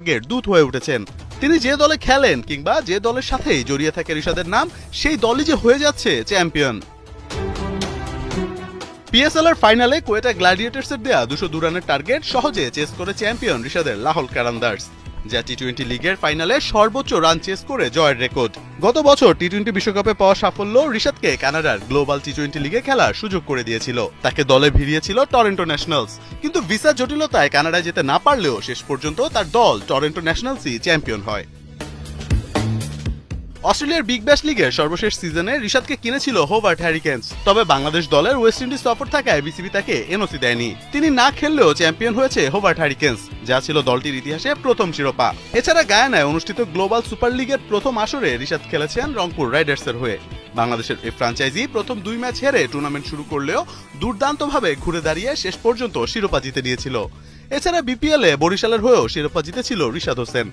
ভাগ্যের দূত হয়ে উঠেছেন। তিনি যে দলে খেলেন কিংবা যে দলের সাথে জড়িয়ে থাকে ঋষাদের নাম, সেই দলই যে হয়ে যাচ্ছে চ্যাম্পিয়ন। পিএসএল এর ফাইনালে কোয়েটা গ্ল্যাডিয়েটার্সের দেয়া দুশো দু রানের টার্গেট সহজে চেস করে চ্যাম্পিয়ন ঋষাদের লাহল কারান্দার্স যা টি টোয়েন্টি লিগের ফাইনালে সর্বোচ্চ রান চেস করে জয়ের রেকর্ড গত বছর টি টোয়েন্টি বিশ্বকাপে পাওয়া সাফল্য ঋষাদকে কানাডার গ্লোবাল টি টোয়েন্টি লিগে খেলার সুযোগ করে দিয়েছিল। তাকে দলে ভিড়িয়েছিল টরেন্টো ন্যাশনালস কিন্তু ভিসা জটিলতায় কানাডায় যেতে না পারলেও শেষ পর্যন্ত তার দল টরেন্টো ন্যাশনালসই চ্যাম্পিয়ন হয়। অস্ট্রেলিয়ার বিগ ব্যাশ লিগের সর্বশেষ সিজনে ঋষাদকে কিনেছিল হোভার্ট হ্যারিকেন্স। তবে বাংলাদেশ দলের ওয়েস্ট ইন্ডিজ সফর থাকায় বিসিবি তাকে এনওসি দেয়নি। তিনি না খেললেও চ্যাম্পিয়ন হয়েছে হোভার্ট হ্যারিকেন্স, যা ছিল দলটির ইতিহাসে প্রথম শিরোপা। এছাড়া গায়ানায় অনুষ্ঠিত গ্লোবাল সুপার লিগের প্রথম আসরে ঋষাদ খেলেছেন রংপুর রাইডার্সের হয়ে। বাংলাদেশের এই ফ্র্যাঞ্চাইজি প্রথম দুই ম্যাচ হেরে টুর্নামেন্ট শুরু করলেও দুর্দান্তভাবে ঘুরে দাঁড়িয়ে শেষ পর্যন্ত শিরোপা জিতে নিয়েছিল। এছাড়া বিপিএল বরিশালের হয়েও শিরোপা জিতেছিল ঋষাদ হোসেন।